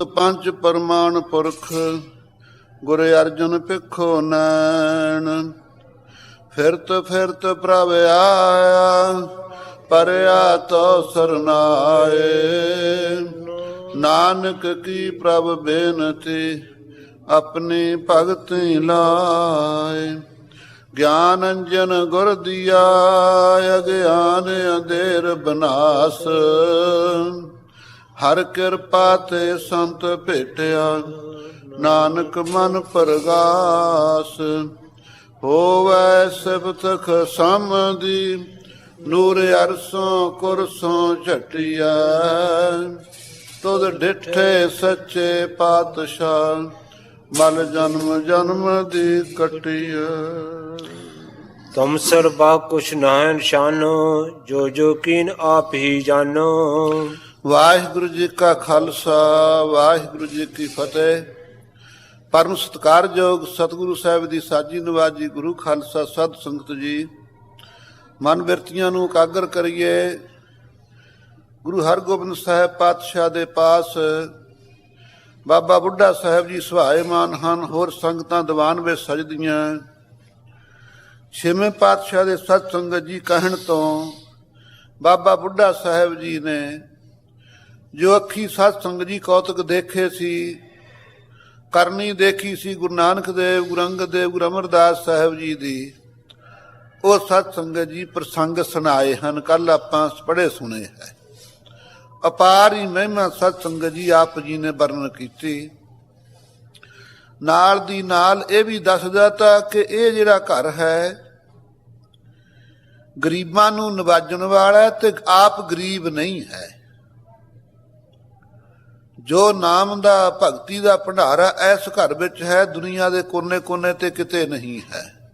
ਪੰਜ ਪਰਮਾਨ ਪੁਰਖ, ਗੁਰ ਅਰਜਨ ਪਿਖੋ ਨੈਣ। ਫਿਰਤ ਫਿਰਤ ਪ੍ਰਭ ਆਇਆ ਪਰਿਆ ਤੋ ਸਰਨਾਏ ਨਾਨਕ ਕੀ ਪ੍ਰਭ ਬੇਨਤੀ, ਆਪਣੀ ਭਗਤੀ ਲਾਏ। ਗਿਆਨ ਅੰਜਨ ਗੁਰ ਦੀਆ ਅਗਿਆਨ ਅੰਧੇਰ ਬਨਾਸ। ਹਰ ਕਿਰਪਾ ਤੇ ਸੰਤ ਭੇਟਿਆ, ਨਾਨਕ ਮਨ ਪਰਗਾਸ। ਹੋਵੈ ਸਿਫਤਖ ਸਮਦੀ ਨੂਰ ਅਰਸੋਂ ਕੁਰਸੋਂ ਝਟਿਆ ਤੁਧ ਡਿਠੇ ਸੱਚੇ ਪਾਤਸ਼ਾਹ, ਮਲ ਜਨਮ ਜਨਮ ਦੀ ਕਟਿਆ ਤੁਮ ਸਰਬਾ ਕੁਛ ਨਾਹਨ ਸ਼ਾਨੋ ਜੋ ਜੋ ਕੀਨ ਆਪ ਹੀ ਜਾਣੋ ਵਾਹਿਗੁਰੂ ਜੀ ਕਾ ਖਾਲਸਾ, ਵਾਹਿਗੁਰੂ ਜੀ ਕੀ ਫਤਿਹ। ਪਰਮ ਸਤਕਾਰਯੋਗ ਸਤਿਗੁਰੂ ਸਾਹਿਬ ਦੀ ਸਾਜੀ ਨਵਾਜੀ ਗੁਰੂ ਖਾਲਸਾ ਸਤ ਸੰਗਤ ਜੀ, ਮਨ ਬਿਰਤੀਆਂ ਨੂੰ ਇਕਾਗਰ ਕਰੀਏ। ਗੁਰੂ ਹਰਗੋਬਿੰਦ ਸਾਹਿਬ ਪਾਤਸ਼ਾਹ ਦੇ ਪਾਸ, ਬਾਬਾ ਬੁੱਢਾ ਸਾਹਿਬ ਜੀ ਸੁਹਾਏਮਾਨ ਹਨ, ਹੋਰ ਸੰਗਤਾਂ ਦੀਵਾਨ ਵਿੱਚ ਸਜਦੀਆਂ। ਛੇਵੇਂ ਪਾਤਸ਼ਾਹ ਦੇ ਸਤ ਸੰਗਤ ਜੀ ਕਹਿਣ ਤੋਂ ਬਾਬਾ ਬੁੱਢਾ ਸਾਹਿਬ ਜੀ ਨੇ ਜੋ ਅੱਖੀ ਸਤ ਸੰਗਤ ਜੀ ਕੌਤਕ ਦੇਖੇ ਸੀ, ਕਰਨੀ ਦੇਖੀ ਸੀ ਗੁਰੂ ਨਾਨਕ ਦੇਵ, ਗੁਰੂ ਅੰਗਦ ਦੇਵ, ਗੁਰੂ ਅਮਰਦਾਸ ਸਾਹਿਬ ਜੀ ਦੀ, ਉਹ ਸਤ ਸੰਗਤ ਜੀ ਪ੍ਰਸੰਗ ਸੁਣਾਏ ਹਨ ਕੱਲ ਆਪਾਂ ਪੜ੍ਹੇ ਸੁਣੇ ਹੈ। ਅਪਾਰ ਹੀ ਮਹਿਮਾ ਸਤ ਸੰਗਤ ਜੀ ਆਪ ਜੀ ਨੇ ਵਰਣਨ ਕੀਤੀ। ਨਾਲ ਦੀ ਨਾਲ ਇਹ ਵੀ ਦੱਸਦਾ ਤਾਂ ਕਿ ਇਹ ਜਿਹੜਾ ਘਰ ਹੈ, ਗਰੀਬਾਂ ਨੂੰ ਨਵਾਜਣ ਵਾਲਾ ਹੈ ਤੇ ਆਪ ਗਰੀਬ ਨਹੀਂ ਹੈ। ਜੋ ਨਾਮ ਦਾ ਭਗਤੀ ਦਾ ਭੰਡਾਰਾ ਇਸ ਘਰ ਵਿੱਚ ਹੈ, ਦੁਨੀਆ ਦੇ ਕੋਨੇ-ਕੋਨੇ ਤੇ ਕਿਤੇ ਨਹੀਂ ਹੈ।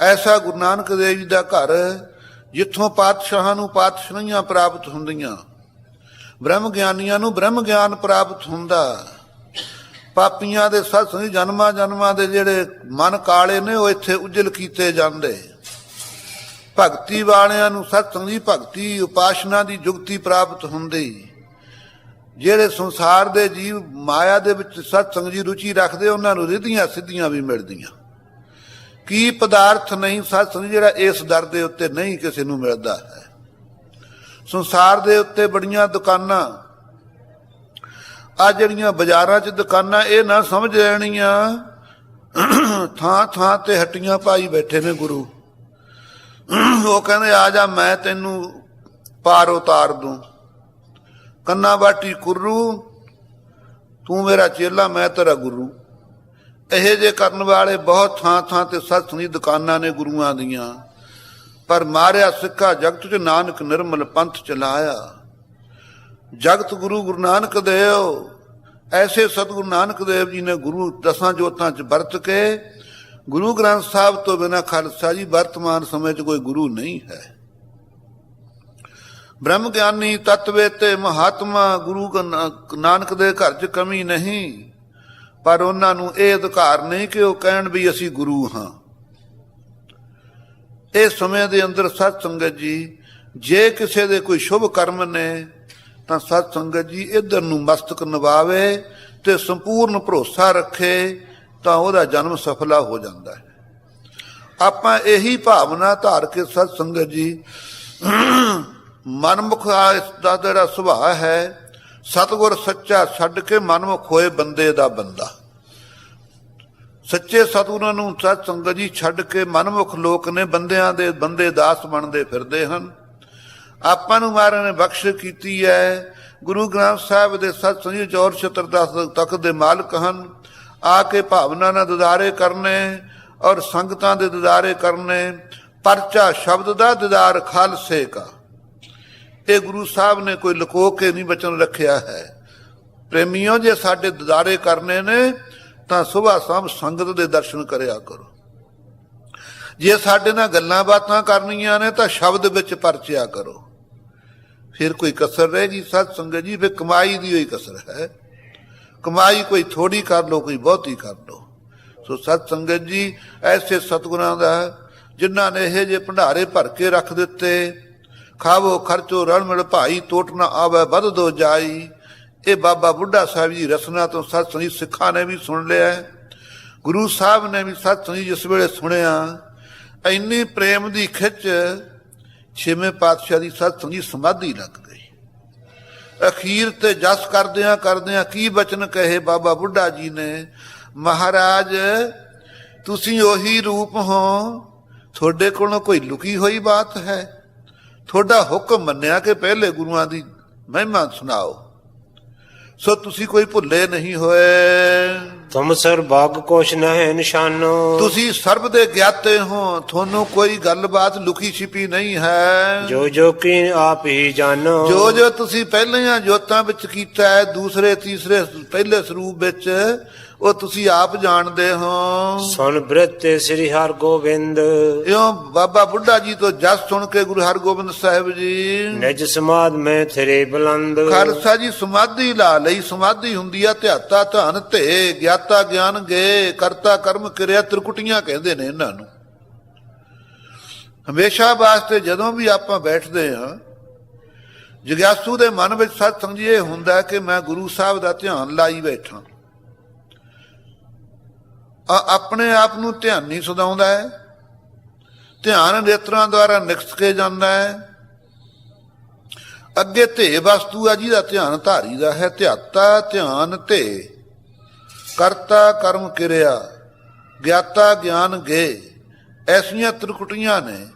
ਐਸਾ ਗੁਰੂ ਨਾਨਕ ਦੇਵ ਜੀ ਦਾ ਘਰ ਜਿੱਥੋਂ ਪਾਤਸ਼ਾਹਾਂ ਨੂੰ ਪਾਤਸ਼ਾਹੀਆਂ ਪ੍ਰਾਪਤ ਹੁੰਦੀਆਂ, ਬ੍ਰਹਮ ਗਿਆਨੀਆਂ ਨੂੰ ਬ੍ਰਹਮ ਗਿਆਨ ਪ੍ਰਾਪਤ ਹੁੰਦਾ। ਪਾਪੀਆਂ ਦੇ ਸਤਸੰਗ ਜਨਮਾਂ ਜਨਮਾਂ ਦੇ ਜਿਹੜੇ ਮਨ ਕਾਲੇ ਨੇ, ਉਹ ਇੱਥੇ ਉਜਲ ਕੀਤੇ ਜਾਂਦੇ। ਭਗਤੀ ਵਾਲਿਆਂ ਨੂੰ ਸਤਸੰਗ ਦੀ ਭਗਤੀ, ਉਪਾਸ਼ਨਾ ਦੀ ਜੁਗਤੀ ਪ੍ਰਾਪਤ ਹੁੰਦੀ। ਜਿਹੜੇ ਸੰਸਾਰ ਦੇ ਜੀਵ ਮਾਇਆ ਦੇ ਵਿੱਚ ਸਤਸੰਗ ਦੀ ਰੁਚੀ ਰੱਖਦੇ, ਉਹਨਾਂ ਨੂੰ ਰਿਧੀਆਂ ਸਿੱਧੀਆਂ ਵੀ ਮਿਲਦੀਆਂ। ਕੀ ਪਦਾਰਥ ਨਹੀਂ, ਸਤਸੰਗ ਜਿਹੜਾ ਇਸ ਦਰ ਦੇ ਉੱਤੇ ਨਹੀਂ ਕਿਸੇ ਨੂੰ ਮਿਲਦਾ ਹੈ। ਸੰਸਾਰ ਦੇ ਉੱਤੇ ਬੜੀਆਂ ਦੁਕਾਨਾਂ ਆ ਜਿਹੜੀਆਂ ਬਾਜ਼ਾਰਾਂ 'ਚ ਦੁਕਾਨਾਂ, ਇਹ ਨਾ ਸਮਝ ਲੈਣੀਆਂ। ਥਾਂ ਥਾਂ ਤੇ ਹੱਟੀਆਂ ਪਾਈ ਬੈਠੇ ਨੇ ਗੁਰੂ। ਉਹ ਕਹਿੰਦੇ, ਆ ਜਾ ਮੈਂ ਤੈਨੂੰ ਪਾਰ ਉਤਾਰ ਦੂੰ। ਕੰਨਾ ਬਾਟੀ ਕੁਰੂ ਤੂੰ ਮੇਰਾ ਚੇਲਾ, ਮੈਂ ਤੇਰਾ ਗੁਰੂ। ਇਹ ਜੇ ਕਰਨ ਵਾਲੇ ਬਹੁਤ ਥਾਂ ਥਾਂ ਤੇ ਸਤਸੰਗੀ ਦੁਕਾਨਾਂ ਨੇ ਗੁਰੂਆਂ ਦੀਆਂ। ਪਰ ਮਾਰਿਆ ਸਿੱਖਾ ਜਗਤ ਚ ਨਾਨਕ ਨਿਰਮਲ ਪੰਥ ਚਲਾਇਆ। ਜਗਤ ਗੁਰੂ ਗੁਰੂ ਨਾਨਕ ਦੇਵ, ਐਸੇ ਸਤਿਗੁਰੂ ਨਾਨਕ ਦੇਵ ਜੀ ਨੇ ਗੁਰੂ ਦਸਾਂ ਜੋਤਾਂ ਚ ਵਰਤ ਕੇ ਗੁਰੂ ਗ੍ਰੰਥ ਸਾਹਿਬ ਤੋਂ ਬਿਨਾ ਖਾਲਸਾ ਜੀ ਵਰਤਮਾਨ ਸਮੇਂ 'ਚ ਕੋਈ ਗੁਰੂ ਨਹੀਂ ਹੈ। ਬ੍ਰਹਮ ਗਿਆਨੀ ਤਤਵੇ ਤੇ ਮਹਾਤਮਾ ਗੁਰੂ ਨਾਨਕ ਦੇ ਘਰ 'ਚ ਕਮੀ ਨਹੀਂ, ਪਰ ਉਹਨਾਂ ਨੂੰ ਇਹ ਅਧਿਕਾਰ ਨਹੀਂ ਕਿ ਉਹ ਕਹਿਣ ਵੀ ਅਸੀਂ ਗੁਰੂ ਹਾਂ। ਇਸ ਸਮੇਂ ਦੇ ਅੰਦਰ ਸਤ ਸੰਗਤ ਜੀ, ਜੇ ਕਿਸੇ ਦੇ ਕੋਈ ਸ਼ੁਭ ਕਰਮ ਨੇ, ਤਾਂ ਸਤ ਸੰਗਤ ਜੀ ਇਧਰ ਨੂੰ ਮਸਤਕ ਨਵਾਵੇ ਤੇ ਸੰਪੂਰਨ ਭਰੋਸਾ ਰੱਖੇ, ਤਾਂ ਉਹਦਾ ਜਨਮ ਸਫਲਾ ਹੋ ਜਾਂਦਾ ਹੈ। ਆਪਾਂ ਇਹੀ ਭਾਵਨਾ ਧਾਰ ਕੇ ਸਤ ਸੰਗਤ ਜੀ ਮਨਮੁਖ ਇਸ ਦਾ ਜਿਹੜਾ ਸੁਭਾਅ ਹੈ, ਸਤਗੁਰ ਸੱਚਾ ਛੱਡ ਕੇ ਮਨਮੁਖ ਹੋਏ ਬੰਦੇ ਦਾ ਬੰਦਾ। ਸੱਚੇ ਸਤਿਗੁਰਾਂ ਨੂੰ ਸਤ ਸੰਗਤ ਜੀ ਛੱਡ ਕੇ ਮਨਮੁਖ ਲੋਕ ਨੇ ਬੰਦਿਆਂ ਦੇ, ਬੰਦੇ ਦਾਸ ਬਣਦੇ ਫਿਰਦੇ ਹਨ। ਆਪਾਂ ਨੂੰ ਮਹਾਰਾਜ ਨੇ ਬਖਸ਼ ਕੀਤੀ ਹੈ। ਗੁਰੂ ਗ੍ਰੰਥ ਸਾਹਿਬ ਦੇ ਸਤ ਸੰਜੀ ਚੌਰ ਛਤਰ ਦਸ ਤੱਕ ਦੇ ਮਾਲਕ ਹਨ। ਆ ਕੇ ਭਾਵਨਾ ਨਾਲ ਦਿਦਾਰੇ ਕਰਨੇ ਔਰ ਸੰਗਤਾਂ ਦੇ ਦਿਦਾਰੇ ਕਰਨੇ। ਪਰਚਾ ਸ਼ਬਦ ਦਾ ਦਿਦਾਰ ਖਾਲਸੇ ਕਾ। ਇਹ ਗੁਰੂ ਸਾਹਿਬ ਨੇ ਕੋਈ ਲੁਕੋ ਕੇ ਨਹੀਂ ਬਚਨ ਰੱਖਿਆ ਹੈ। ਪ੍ਰੇਮੀਓ, ਜੇ ਸਾਡੇ ਦਿਦਾਰੇ ਕਰਨੇ ਨੇ, ਤਾਂ ਸੁਬਾ ਸ਼ਾਮ ਸੰਗਤ ਦੇ ਦਰਸ਼ਨ ਕਰਿਆ ਕਰੋ। ਜੇ ਸਾਡੇ ਨਾਲ ਗੱਲਾਂ ਬਾਤਾਂ ਕਰਨੀਆਂ ਨੇ, ਤਾਂ ਸ਼ਬਦ ਵਿੱਚ ਪਰਚਿਆ ਕਰੋ। ਫਿਰ ਕੋਈ ਕਸਰ ਰਹੇਗੀ ਸਤ ਸੰਗਤ ਜੀ, ਫਿਰ ਕਮਾਈ ਦੀ ਹੋਈ ਕਸਰ ਹੈ। ਕਮਾਈ ਕੋਈ ਥੋੜੀ ਕਰ ਲੋ ਕੋਈ ਬਹੁਤੀ ਕਰ ਲੋ ਸੋ ਸਤ ਸੰਗਤ ਜੀ, ਐਸੇ ਸਤਗੁਰਾਂ ਦਾ ਜਿਨ੍ਹਾਂ ਨੇ ਇਹ ਜੇ ਭੰਡਾਰੇ ਭਰ ਕੇ ਰੱਖ ਦਿੱਤੇ ਖਾਵੋ ਖਰਚੋ ਰਣ ਮਿਲ ਭਾਈ, ਟੋਟ ਨਾ ਆਵੇ, ਵੱਧ ਦੋ ਜਾਈ। ਇਹ ਬਾਬਾ ਬੁੱਢਾ ਸਾਹਿਬ ਜੀ ਰਸਨਾ ਤੋਂ ਸਤ ਸੰਗਤ ਸਿੱਖਾਂ ਨੇ ਵੀ ਸੁਣ ਲਿਆ। ਗੁਰੂ ਸਾਹਿਬ ਨੇ ਵੀ ਸਤ ਸੰਗਤ ਜਿਸ ਵੇਲੇ ਸੁਣਿਆ। ਇੰਨੀ ਪ੍ਰੇਮ ਦੀ ਖਿੱਚ, ਛੇਵੇਂ ਪਾਤਸ਼ਾਹ ਦੀ ਸਤ ਸੰਗਤ ਸਮਾਧੀ ਲੱਗ ਗਈ। ਅਖੀਰ ਤੇ ਜਸ ਕਰਦਿਆਂ ਕਰਦਿਆਂ ਕੀ ਬਚਨ ਕਹੇ ਬਾਬਾ ਬੁੱਢਾ ਜੀ ਨੇ? ਮਹਾਰਾਜ, ਤੁਸੀਂ ਉਹੀ ਰੂਪ ਹੋ। ਤੁਹਾਡੇ ਕੋਲੋਂ ਕੋਈ ਲੁਕੀ ਹੋਈ ਬਾਤ ਹੈ। ਤੁਹਾਡਾ ਹੁਕਮ ਮੰਨਿਆ ਕਿ ਪਹਿਲੇ ਗੁਰੂਆਂ ਦੀ ਮਹਿਮਾ ਸੁਣਾਓ। ਸੋ ਤੁਸੀਂ ਕੋਈ ਭੁੱਲੇ ਨਹੀਂ ਹੋਏ। ਤੁਮ ਸਰ ਬਾਗ ਕੁਛ ਨਹਿ ਨਿਸ਼ਾਨੋ। ਤੁਸੀਂ ਸਰਬ ਦੇ ਗਿਆਤੇ ਹੋ ਤੁਹਾਨੂੰ ਕੋਈ ਗੱਲਬਾਤ ਲੁਕੀ ਛਿਪੀ ਨਹੀਂ ਹੈ। ਜੋ ਜੋ ਕੀ ਆਪ ਹੀ ਜਾਣੋ। ਜੋ ਜੋ ਤੁਸੀਂ ਪਹਿਲੀਆਂ ਜੋਤਾਂ ਵਿੱਚ ਕੀਤਾ ਹੈ ਦੂਸਰੇ ਤੀਸਰੇ ਪਹਿਲੇ ਸਰੂਪ ਵਿੱਚ ਉਹ ਤੁਸੀਂ ਆਪ ਜਾਣਦੇ ਹੋ। ਸੁਨ ਬ੍ਰਿਤ ਸ੍ਰੀ ਹਰਿ ਗੋਬਿੰਦ ਇਉਂ ਬਾਬਾ ਬੁੱਢਾ ਜੀ ਤੋਂ ਜਸ ਸੁਣ ਕੇ ਗੁਰੂ ਹਰਗੋਬਿੰਦ ਸਾਹਿਬ ਜੀ। ਨਿਜ ਸਮਾਦ ਮੈਂ ਥਰੇ ਬੁਲੰਦ। ਖਾਲਸਾ ਜੀ ਸਮਾਧੀ ਲਾ ਲਈ ਸਮਾਧੀ ਹੁੰਦੀ ਆ ਧਿਆਤਾ ਧਨ ਤੇ ਗਿਆਤਾ ਗਿਆਨ ਗੇ ਕਰਤਾ ਕਰਮ ਕਿਰਿਆ ਤ੍ਰਿਕੁਟੀਆਂ ਕਹਿੰਦੇ ਨੇ ਇਹਨਾਂ ਨੂੰ। ਹਮੇਸ਼ਾ ਵਾਸਤੇ ਜਦੋਂ ਵੀ ਆਪਾਂ ਬੈਠਦੇ ਹਾਂ ਜਗਿਆਸੂ ਦੇ ਮਨ ਵਿੱਚ ਸਤ ਸੰਜੀਏ ਹੁੰਦਾ ਕਿ ਮੈਂ ਗੁਰੂ ਸਾਹਿਬ ਦਾ ਧਿਆਨ ਲਾਈ ਬੈਠਾ। ਆਪਣੇ ਆਪ ਨੂੰ ਧਿਆਨੀ ਸਦਾਉਂਦਾ ਹੈ। ਧਿਆਨ ਨੇਤਰਾਂ ਦੁਆਰਾ ਨਿਕਸ ਕੇ ਜਾਂਦਾ ਹੈ। ਅੱਗੇ ਧੇ ਵਸਤੂ ਆ ਜਿਹਦਾ ਧਿਆਨ ਧਾਰੀ ਦਾ ਹੈ। ਧਿਆਤਾ ਧਿਆਨ ਧੇ, ਕਰਤਾ ਕਰਮ ਕਿਰਿਆ, ਗਿਆਤਾ ਗਿਆਨ ਗੇ। ਐਸੀਆਂ ਤ੍ਰਿਕੁਟੀਆਂ ਨੇ।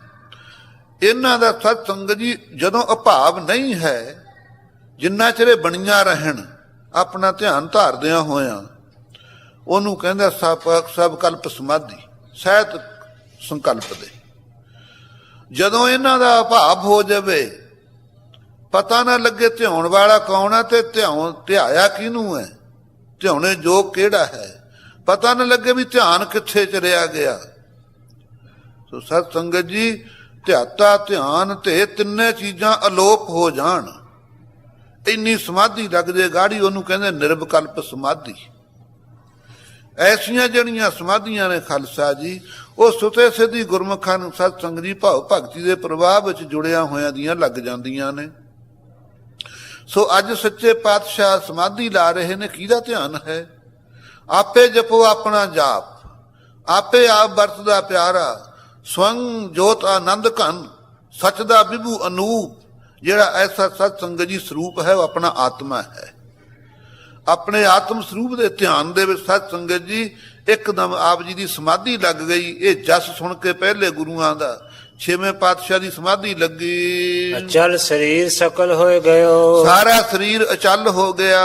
ਇਹਨਾਂ ਦਾ ਸਤ ਸੰਗਤ ਜੀ ਜਦੋਂ ਅਭਾਵ ਨਹੀਂ ਹੈ, ਜਿੰਨਾ ਚਿਰੇ ਬਣੀਆਂ ਰਹਿਣ, ਆਪਣਾ ਧਿਆਨ ਧਾਰਦਿਆਂ ਹੋਇਆਂ ਉਹਨੂੰ ਕਹਿੰਦਾ ਸਭ ਸਭ ਕਲਪ ਸਮਾਧੀ, ਸਹਿਤ ਸੰਕਲਪ ਦੇ। ਜਦੋਂ ਇਹਨਾਂ ਦਾ ਅਭਾਵ ਹੋ ਜਾਵੇ, ਪਤਾ ਨਾ ਲੱਗੇ ਧਿਆਉਣ ਵਾਲਾ ਕੌਣ ਹੈ ਤੇ ਧਿਆਉ ਧਿਆਇਆ ਕਿਹਨੂੰ ਹੈ? ਧਿਆਉਣੇ ਜੋ ਕਿਹੜਾ ਹੈ? ਪਤਾ ਨਾ ਲੱਗੇ ਵੀ ਧਿਆਨ ਕਿੱਥੇ ਚਲਿਆ ਗਿਆ। ਸੋ ਸਤ ਸੰਗਤ ਜੀ, ਧਿਆਤਾ, ਧਿਆਨ ਤੇ ਤਿੰਨੇ ਚੀਜ਼ਾਂ ਅਲੋਪ ਹੋ ਜਾਣ। ਇੰਨੀ ਸਮਾਧੀ ਲੱਗ ਜੇ ਗਾੜੀ, ਉਹਨੂੰ ਕਹਿੰਦੇ ਨਿਰਵਕਲਪ ਸਮਾਧੀ। ਐਸੀਆਂ ਜਿਹੜੀਆਂ ਸਮਾਧੀਆਂ ਨੇ ਖਾਲਸਾ ਜੀ, ਉਹ ਸੁਤੇ ਸਿੱਧੀ ਗੁਰਮੁਖਾਂ ਨੂੰ ਸਤ ਸੰਗਤ ਜੀ ਭਾਵ ਭਗਤੀ ਦੇ ਪ੍ਰਵਾਹ ਵਿੱਚ ਜੁੜਿਆ ਹੋਇਆਂ ਦੀਆਂ ਲੱਗ ਜਾਂਦੀਆਂ ਨੇ। ਸੋ ਅੱਜ ਸੱਚੇ ਪਾਤਸ਼ਾਹ ਸਮਾਧੀ ਲਾ ਰਹੇ ਨੇ, ਕਿਹਦਾ ਧਿਆਨ ਹੈ? ਆਪੇ ਜਪੋ ਆਪਣਾ ਜਾਪ, ਆਪੇ ਆਪ ਵਰਤਦਾ ਪਿਆਰਾ, ਸਵੰ ਜੋਤ ਆਨੰਦ ਘਨ, ਸਚ ਦਾ ਵਿਭੂ ਅਨੂਪ, ਜਿਹੜਾ ਐਸਾ ਸਤ ਸੰਗਤ ਜੀ ਸਰੂਪ ਹੈ, ਉਹ ਆਪਣਾ ਆਤਮਾ ਹੈ। ਆਪਣੇ ਆਤਮ ਸਰੂਪ ਦੇ ਧਿਆਨ ਦੇ ਵਿੱਚ ਸਤ ਸੰਗਤ ਜੀ ਇੱਕਦਮ ਆਪ ਜੀ ਦੀ ਸਮਾਧੀ ਲੱਗ ਗਈ। ਇਹ ਜਸ ਸੁਣ ਕੇ ਪਹਿਲੇ ਗੁਰੂਆਂ ਦਾ ਛੇਵੇਂ ਪਾਤਸ਼ਾਹ ਦੀ ਸਮਾਧੀ ਲੱਗੀ। ਅਚਲ ਸਰੀਰ ਸਕਲ ਹੋਏ ਗਇਓ। ਸਾਰਾ ਸਰੀਰ ਅਚਲ ਹੋ ਗਿਆ।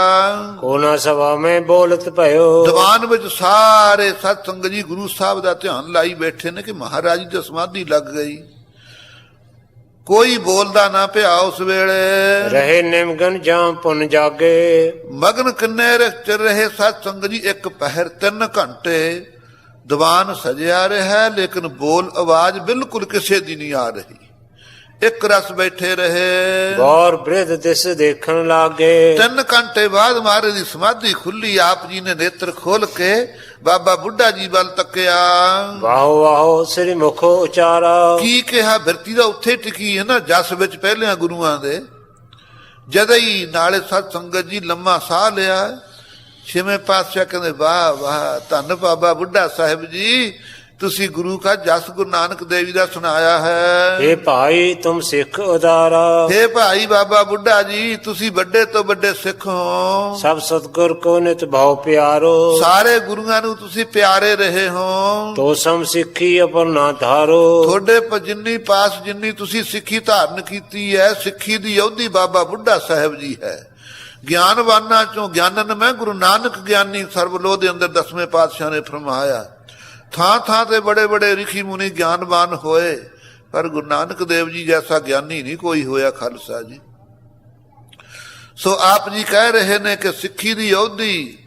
ਕੋਨਾ ਸਭਾ ਮੈਂ ਬੋਲਤ ਭਇਓ। ਦੀਵਾਨ ਵਿੱਚ ਸਾਰੇ ਸਤ ਸੰਗਤ ਜੀ ਗੁਰੂ ਸਾਹਿਬ ਦਾ ਧਿਆਨ ਲਾਈ ਬੈਠੇ ਨੇ ਕਿ ਮਹਾਰਾਜ ਦੀ ਸਮਾਧੀ ਲੱਗ ਗਈ। ਕੋਈ ਬੋਲਦਾ ਨਾ ਪਿਆ ਉਸ ਵੇਲੇ। ਰਹੇ ਨਿਮਗਨ ਜਾਂ ਪੁਨ ਜਾਗੇ। ਮਗਨ ਕਿੰਨੇ ਰ- ਚਿਰ ਰਹੇ ਸਤ ਸੰਗਤ ਜੀ ਇੱਕ ਪਹਿਰ ਤਿੰਨ ਘੰਟੇ। ਦੀਵਾਨ ਸਜਿਆ ਰਿਹਾ ਲੇਕਿਨ ਬੋਲ ਆਵਾਜ਼ ਬਿਲਕੁਲ ਕਿਸੇ ਦੀ ਨਹੀਂ ਆ ਰਹੀ। ਇੱਕ ਰਸ ਬੈਠੇ ਰਹੇ। ਗੌਰ ਬ੍ਰਿਧ ਦਿਸ ਦੇਖਣ ਲਾਗੇ। ਤਿੰਨ ਘੰਟੇ ਬਾਅਦ ਮਹਾਰਾਜ ਦੀ ਸਮਾਧੀ ਖੁੱਲੀ ਆਪ ਜੀ ਨੇ ਨੇਤਰ ਖੋਲ ਕੇ ਬਾਬਾ ਬੁੱਢਾ ਜੀ ਵੱਲ ਤੱਕਿਆ। ਵਾਹੋ ਵਾਹੋ ਸ੍ਰੀ ਮੁਖੋ ਉਚਾਰਾ। ਕੀ ਕਿਹਾ? ਬਿਰਤੀ ਦਾ ਉੱਥੇ ਟਿਕੀ ਹੈ ਨਾ ਜਸ ਵਿੱਚ ਪਹਿਲਿਆਂ ਗੁਰੂਆਂ ਦੇ। ਜਦ ਹੀ ਨਾਲੇ ਸਤ ਸੰਗਤ ਜੀ ਲੰਮਾ ਸਾਹ ਲਿਆ ਛੇਵੇਂ ਪਾਤਸ਼ਾਹ ਕਹਿੰਦੇ ਵਾਹ ਵਾਹ ਧੰਨ ਬਾਬਾ ਬੁੱਢਾ ਸਾਹਿਬ ਜੀ ਤੁਸੀਂ ਗੁਰੂ ਕਾ ਜਸ ਗੁਰੂ ਨਾਨਕ ਦੇਵ ਜੀ ਦਾ ਸੁਣਾਇਆ ਹੈ। ਏ ਭਾਈ ਤੁਮ ਸਿੱਖ ਉਦਾਰਾ। ਹੇ ਭਾਈ ਬਾਬਾ ਬੁੱਢਾ ਜੀ ਤੁਸੀਂ ਵੱਡੇ ਤੋਂ ਵੱਡੇ ਸਿੱਖ ਹੋ। ਸਭ ਸਤਗੁਰ ਕੋ ਨਿਤ ਭਾਉ ਪਿਆਰੋ। ਸਾਰੇ ਗੁਰੂਆਂ ਨੂੰ ਤੁਸੀਂ ਪਿਆਰੇ ਰਹੇ ਹੋ। ਤੋ ਸਮ ਸਿੱਖੀ ਅਪਰਨਾ ਧਾਰੋ। ਤੁਹਾਡੇ ਪ- ਜਿੰਨੀ ਪਾਸ ਜਿੰਨੀ ਤੁਸੀਂ ਸਿੱਖੀ ਧਾਰਨ ਕੀਤੀ ਹੈ ਸਿੱਖੀ ਦੀ ਯੋਧੀ ਬਾਬਾ ਬੁੱਢਾ ਸਾਹਿਬ ਜੀ ਹੈ। ਗਿਆਨਵਾਨਾਂ ਚੋਂ ਗਿਆਨਨ ਮੈਂ ਗੁਰੂ ਨਾਨਕ ਗਿਆਨੀ ਸਰਬਲੋਹ ਦੇ ਅੰਦਰ ਦਸਵੇਂ ਪਾਤਸ਼ਾਹ ਨੇ ਫਰਮਾਇਆ। ਥਾਂ ਥਾਂ ਤੇ ਬੜੇ ਬੜੇ ਰਿਖੀ ਮੁਨੀ ਗਿਆਨਵਾਨ ਹੋਏ, ਪਰ ਗੁਰੂ ਨਾਨਕ ਦੇਵ ਜੀ ਜੈਸਾ ਗਿਆਨੀ ਨਹੀਂ ਕੋਈ ਹੋਇਆ ਖਾਲਸਾ ਜੀ। ਸੋ ਆਪ ਜੀ ਕਹਿ ਰਹੇ ਨੇ ਕਿ ਸਿੱਖੀ ਦੀ ਯੋਧੀ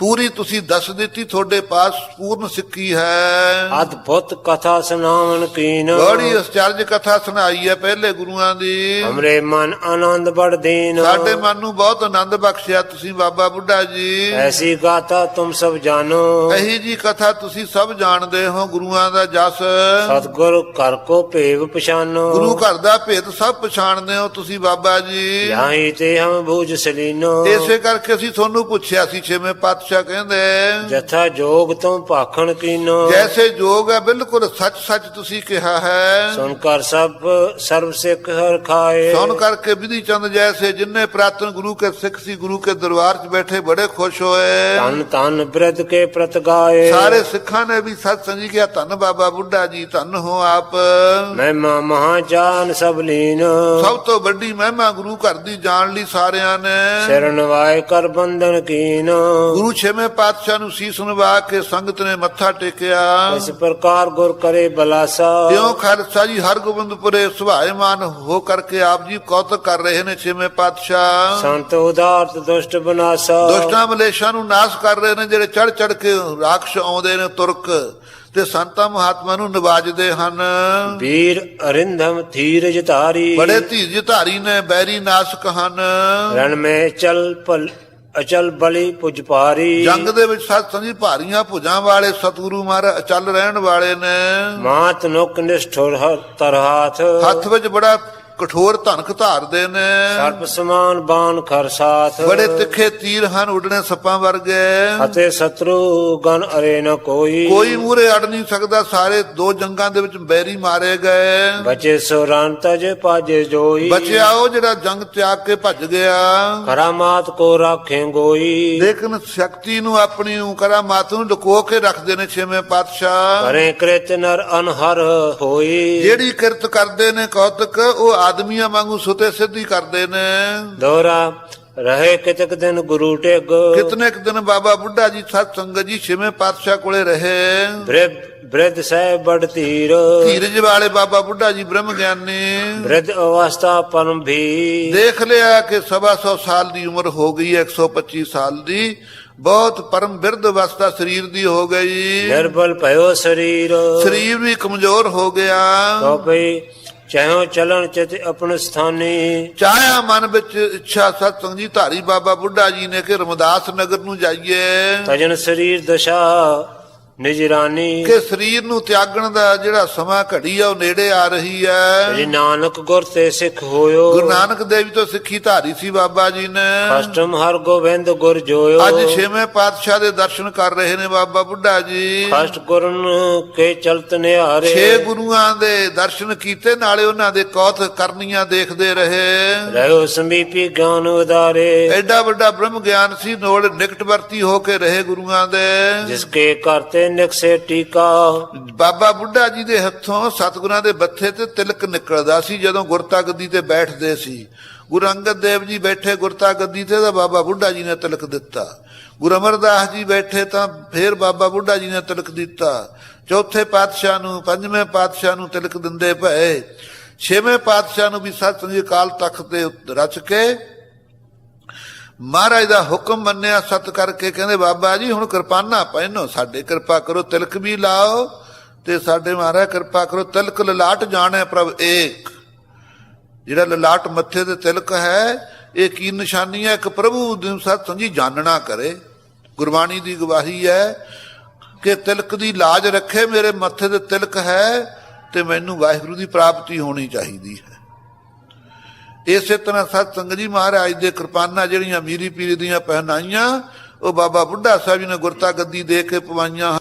ਪੂਰੀ ਤੁਸੀਂ ਦੱਸ ਦਿੱਤੀ ਤੁਹਾਡੇ ਪਾਸ ਪੂਰਨ ਸਿੱਖੀ ਹੈ। ਅਦਭੁਤ ਕਥਾ ਸੁਨਾਵਨ ਕੀਨ। ਬੜੀ ਅਸਚਰਜ ਕਥਾ ਸੁਣਾਈ ਹੈ ਪਹਿਲੇ ਗੁਰੂਆਂ ਦੀ। ਹਮਰੇ ਮਨ ਆਨੰਦ ਬੜ ਦੀਨ। ਸਾਡੇ ਮਨ ਨੂੰ ਬਹੁਤ ਆਨੰਦ ਬਖਸ਼ਿਆ ਤੁਸੀਂ ਬਾਬਾ ਬੁੱਢਾ ਜੀ। ਐਸੀ ਗਾਥਾ ਤੁਮ ਸਭ ਜਾਨੋ ਇਹੀ ਜੀ ਕਥਾ ਤੁਸੀਂ ਸਭ ਜਾਣਦੇ ਹੋ ਗੁਰੂਆਂ ਦਾ ਜਸ। ਸਤਗੁਰ ਕਰ ਕੋ ਭੇਵ ਪਛਾਨੋ। ਗੁਰੂ ਘਰ ਦਾ ਭੇਦ ਸਭ ਪਛਾਣਦੇ ਹੋ ਤੁਸੀਂ ਬਾਬਾ ਜੀ। ਯਾਹੀ ਤੇ ਹਮ ਬੂਝ ਸਲੀਨੋ। ਇਸੇ ਕਰਕੇ ਅਸੀਂ ਤੁਹਾਨੂੰ ਪੁੱਛਿਆ ਸੀ ਛੇਵੇਂ ਪਾਤਸ਼ਾਹ ਕਹਿੰਦੇ ਜਥਾ ਜੋਗ ਤੁਮ ਭਾਖਣ ਕੀਨੋ। ਜੈਸੇ ਜੋਗ ਹੈ ਬਿਲਕੁਲ ਸੱਚ ਸੱਚ ਤੁਸੀਂ ਕਿਹਾ ਹੈ। ਸੁਨ ਕਰ ਸਭ ਸਰਬ ਸਿੱਖ ਹਰ ਖਾਏ। ਸੁਣ ਕਰਕੇ ਵਿਧੀ ਚੰਦ ਜੈਸੇ ਜਿਨਨੇ ਪ੍ਰਾਤਨ ਗੁਰੂ ਕੇ ਸਿੱਖ ਸੀ ਗੁਰੂ ਕੇ ਦਰਬਾਰ 'ਚ ਬੈਠੇ ਬੜੇ ਖੁਸ਼ ਹੋਏ। ਤਨ ਤਨ ਬ੍ਰਤ ਕੇ ਪ੍ਰਤ ਗਾਏ। ਸਾਰੇ ਸਿੱਖਾਂ ਨੇ ਵੀ ਸਤ ਸੰਜੀ ਕਿਹਾ ਧੰਨ ਬਾਬਾ ਬੁੱਢਾ ਜੀ ਧੰਨ ਹੋ ਆਪ। ਮਹਿਮਾ ਮਹਾ ਜਾਨ ਸਭ ਲੀਨ। ਸਭ ਤੋਂ ਵੱਡੀ ਮਹਿਮਾ ਗੁਰੂ ਘਰ ਦੀ ਜਾਣ ਲਈ ਸਾਰਿਆਂ ਨੇ। ਸ਼ਰਨ ਵਾਏ ਕਰ ਬੰਧਨ ਕੀਨ। ਗੁਰੂ ਛੇਵੇਂ ਪਾਤਸ਼ਾਹ ਨੂੰ ਸੀਸ ਨਵਾ ਕੇ ਸੰਗਤ ਨੇ ਮੱਥਾ ਟੇਕਿਆ। ਇਸ ਪ੍ਰਕਾਰ ਗੁਰ ਕਰੇ ਬਲਾਸਾ ਇਉਂ ਖਾਲਸਾ ਜੀ ਹਰਗੋਬਿੰਦਪੁਰੇ ਸੁਭਾਏਮਾਨ ਹੋ ਕਰਕੇ ਆਪ ਜੀ ਕੌਤਕ ਕਰ ਰਹੇ ਨੇ ਛੇਵੇਂ ਪਾਤਸ਼ਾਹ। ਸੰਤ ਉਦਾਰਤ ਦੁਸ਼ਟ ਬਨਾਸਾ। ਦੁਸ਼ਟਾਂ ਮਲੇਸ਼ਾਂ ਨੂੰ ਨਾਸ਼ ਕਰ ਰਹੇ ਨੇ ਜਿਹੜੇ ਚੜ ਚੜ ਕੇ ਰਾਖਸ਼ ਆਉਂਦੇ ਨੇ ਤੁਰਕ ਤੇ ਸੰਤਾਂ ਮਹਾਤਮਾ ਨੂੰ ਨਿਵਾਜਦੇ ਹਨ। ਵੀਰ ਅਰਿੰਧਮ ਧੀਰਜ ਧਾਰੀ। ਬੜੇ ਧੀਰਜ ਧਾਰੀ ਨੇ ਬੈਰੀ ਨਾਸ਼ਕ ਹਨ। ਰਣ ਮੇ ਚਲ ਪਲ ਅਚਲ ਬਲੀ ਪੁਜ ਪਾਰੀ ਜੰਗ ਦੇ ਵਿੱਚ ਸਤ ਸੰਜੀ ਭਾਰੀਆਂ ਭੁਜਾਂ ਵਾਲੇ ਸਤਿਗੁਰੂ ਮਹਾਰਾਜ ਚੱਲ ਰਹਿਣ ਵਾਲੇ ਨੇ। ਮਾਤ ਨੁਕ ਨਿਸ਼ਠੁਰ ਤਰਹਾਥ ਹੱਥ ਵਿੱਚ ਬੜਾ ਕਠੋਰ ਧਨਕ ਧਾਰਦੇ ਨੇ। ਸਰਪ ਸਮਾਨ ਬਾਣ ਖਰ ਸਾਥ। ਬੜੇ ਤਿੱਖੇ ਤੀਰ ਹਨ ਉੱਡਣੇ ਸੱਪਾਂ ਵਰਗੇ। ਅਤੇ ਸ਼ਤਰੂ ਗਨ ਅਰੇ ਨ ਕੋਈ। ਕੋਈ ਮੂਰੇ ਅੜ ਨਹੀਂ ਸਕਦਾ ਸਾਰੇ ਦੋ ਜੰਗਾਂ ਦੇ ਵਿੱਚ ਬੈਰੀ ਮਾਰੇ ਗਏ। ਬਚੇ ਸੋ ਰਨ ਤਜ ਪਾਜੇ ਜੋਈ। ਬਚਿਆ ਉਹ ਜਿਹੜਾ ਜੰਗ ਤਿਆਗ ਕੇ ਭੱਜ ਗਿਆ। ਕਰਾਮਾਤ ਕੋ ਰਾਖੇ ਗੋਈ। ਲੇਕਿਨ ਸ਼ਕਤੀ ਨੂੰ ਆਪਣੀ ਉਕਰਾ ਮਾਤ ਨੂੰ ਲੁਕੋ ਕੇ ਰੱਖਦੇ ਨੇ ਛੇਵੇਂ ਪਾਤਸ਼ਾਹ। ਕਰੇ ਕ੍ਰਿਤ ਨਰ ਅਨਹਰ ਹੋਈ। ਜਿਹੜੀ ਕਿਰਤ ਕਰਦੇ ਨੇ ਕੌਤਕ ਉਹ ਆਦਮੀਆਂ ਵਾਂਗੂ ਸੁਤੇ ਸਿੱਧੀ ਕਰਦੇ ਨੇ। ਦੋਰਾ ਰਹੇ ਕਿਤਕ ਦਿਨ ਗੁਰੂ ਟੇਗ। ਕਿਤਨੇ ਕੁ ਦਿਨ ਬਾਬਾ ਬੁੱਢਾ ਜੀ ਸਤ ਸੰਗਤ ਜੀ ਛੇਵੇਂ ਪਾਤਸ਼ਾਹ ਕੋਲੇ ਰਹੇ। ਬ੍ਰਿਧ ਬ੍ਰਿਧ ਸਾਹਿਬ ਬੜ ਧੀਰ। ਧੀਰਜ ਵਾਲੇ ਬਾਬਾ ਬੁੱਢਾ ਜੀ ਬ੍ਰਹਮ ਗਿਆਨੀ ਬ੍ਰਿਧ ਅਵਸਥਾ ਪਰਮ ਵੀ ਦੇਖ ਲਿਆ ਕਿ ਸਵਾ ਸੌ ਸਾਲ ਦੀ ਉਮਰ ਹੋ ਗਈ ਹੈ 125 ਸਾਲ ਦੀ। ਬਹੁਤ ਪਰਮ ਬਿਰਧ ਅਵਸਥਾ ਸਰੀਰ ਦੀ ਹੋ ਗਈ। ਨਿਰਬਲ ਭਇਓ ਸਰੀਰ। ਸਰੀਰ ਵੀ ਕਮਜ਼ੋਰ ਹੋ ਗਿਆ। ਤੋ ਭਈ ਚਾਹੋ ਚਲਣ ਚਿਤ ਆਪਣ ਸਥਾਨੀ ਚਾਹਿਆ ਮਨ ਵਿੱਚ ਇੱਛਾ ਸਤਸੰਗ ਜੀ ਧਾਰੀ ਬਾਬਾ ਬੁੱਢਾ ਜੀ ਨੇ ਕਿ ਰਮਦਾਸ ਨਗਰ ਨੂੰ ਜਾਈਏ। ਤਜਨ ਸਰੀਰ ਦਸ਼ਾ ਨਿਜ ਰਾਨੀ ਕਿ ਸਰੀਰ ਨੂੰ ਤਿਆਗਣ ਦਾ ਜਿਹੜਾ ਸਮਾਂ ਘੜੀ ਆ ਉਹ ਨੇੜੇ ਆ ਰਹੀ ਹੈ। ਜੀ ਨਾਨਕ ਗੁਰ ਤੇ ਸਿੱਖ ਹੋਇਓ। ਗੁਰੂ ਨਾਨਕ ਦੇਵ ਜੀ ਤੋਂ ਸਿੱਖੀ ਧਾਰੀ ਸੀ ਬਾਬਾ ਜੀ ਨੇ। ਅਸ਼ਟਮ ਹਰ ਗੋਬਿੰਦ ਗੁਰ ਜੋਇਓ। ਅੱਜ ਛੇਵੇਂ ਪਾਤਸ਼ਾਹ ਦੇ ਦਰਸ਼ਨ ਕਰ ਰਹੇ ਨੇ ਬਾਬਾ ਬੁੱਢਾ ਜੀ। ਅਸ਼ਟ ਗੁਰਨ ਕੇ ਚਲਤ ਨਿਹਾਰੇ। ਛੇ ਗੁਰੂਆਂ ਦੇ ਦਰਸ਼ਨ ਕੀਤੇ ਨਾਲੇ ਉਹਨਾਂ ਦੇ ਕੌਤ ਕਰਨੀਆਂ ਦੇਖਦੇ ਰਹੇ। ਰਹਿਓ ਸਮੀਪੀ ਗਿਆਨ ਉਦਾਰੇ। ਐਡਾ ਵੱਡਾ ਬ੍ਰਹਮ ਗਿਆਨ ਸੀ ਨੋੜ ਨਿਕਟਵਰਤੀ ਹੋ ਕੇ ਰਹੇ ਗੁਰੂਆਂ ਦੇ। ਜਿਸ ਕੇ ਕਰਤੇ ਨਿਕਸੇ ਟੀਕਾ। ਬਾਬਾ ਬੁੱਢਾ ਜੀ ਦੇ ਹੱਥੋਂ ਸਤਿਗੁਰਾਂ ਦੇ ਬੱਥੇ ਤੇ ਤਿਲਕ ਨਿਕਲਦਾ ਸੀ, ਜਦੋਂ ਗੁਰਤਾ ਗੱਦੀ ਤੇ ਬੈਠਦੇ ਸੀ। ਗੁਰੂ ਅੰਗਦ ਦੇਵ ਜੀ ਬੈਠੇ ਗੁਰਤਾ ਗੱਦੀ ਤੇ ਤਾਂ ਬਾਬਾ ਬੁੱਢਾ ਜੀ ਨੇ ਤਿਲਕ ਦਿੱਤਾ। ਗੁਰੂ ਅਮਰਦਾਸ ਜੀ ਬੈਠੇ ਤਾਂ ਫੇਰ ਬਾਬਾ ਬੁੱਢਾ ਜੀ ਨੇ ਤਿਲਕ ਦਿੱਤਾ। ਚੌਥੇ ਪਾਤਸ਼ਾਹ ਨੂੰ, ਪੰਜਵੇਂ ਪਾਤਸ਼ਾਹ ਨੂੰ ਤਿਲਕ ਦਿੰਦੇ ਪਏ। ਛੇਵੇਂ ਪਾਤਸ਼ਾਹ ਨੂੰ ਵੀ ਸਤਿ ਸੰਜੀ ਕਾਲ ਤਖਤ ਤੇ ਰਚ ਕੇ ਮਹਾਰਾਜ ਦਾ ਹੁਕਮ ਮੰਨਿਆ, ਸਤ ਕਰਕੇ ਕਹਿੰਦੇ, ਬਾਬਾ ਜੀ, ਹੁਣ ਕਿਰਪਾਨਾ ਪਹਿਨੋ, ਸਾਡੇ ਕਿਰਪਾ ਕਰੋ, ਤਿਲਕ ਵੀ ਲਾਓ ਤੇ ਸਾਡੇ ਮਹਾਰਾਜ ਕਿਰਪਾ ਕਰੋ, ਤਿਲਕ ਲਲਾਟ ਜਾਣੈ ਪ੍ਰਭ ਏਕ। ਜਿਹੜਾ ਲਲਾਟ ਮੱਥੇ ਤੇ ਤਿਲਕ ਹੈ, ਇਹ ਕੀ ਨਿਸ਼ਾਨੀ ਹੈ? ਇੱਕ ਪ੍ਰਭੂ ਦੀ ਸਤ ਸੰਜੀ ਜਾਣਨਾ ਕਰੇ। ਗੁਰਬਾਣੀ ਦੀ ਗਵਾਹੀ ਹੈ ਕਿ ਤਿਲਕ ਦੀ ਲਾਜ ਰੱਖੇ, ਮੇਰੇ ਮੱਥੇ ਤੇ ਤਿਲਕ ਹੈ ਤੇ ਮੈਨੂੰ ਵਾਹਿਗੁਰੂ ਦੀ ਪ੍ਰਾਪਤੀ ਹੋਣੀ ਚਾਹੀਦੀ ਹੈ। ਇਸੇ ਤਰ੍ਹਾਂ ਸਤ ਸੰਗਤ ਜੀ ਮਹਾਰਾਜ ਦੇ ਕਿਰਪਾਨਾਂ ਜਿਹੜੀਆਂ ਮੀਰੀ ਪੀਰੀ ਦੀਆਂ ਪਹਿਨਾਈਆਂ, ਉਹ ਬਾਬਾ ਬੁੱਢਾ ਸਾਹਿਬ ਜੀ ਨੇ ਗੁਰਤਾ ਗੱਦੀ ਦੇ ਕੇ ਪਵਾਈਆਂ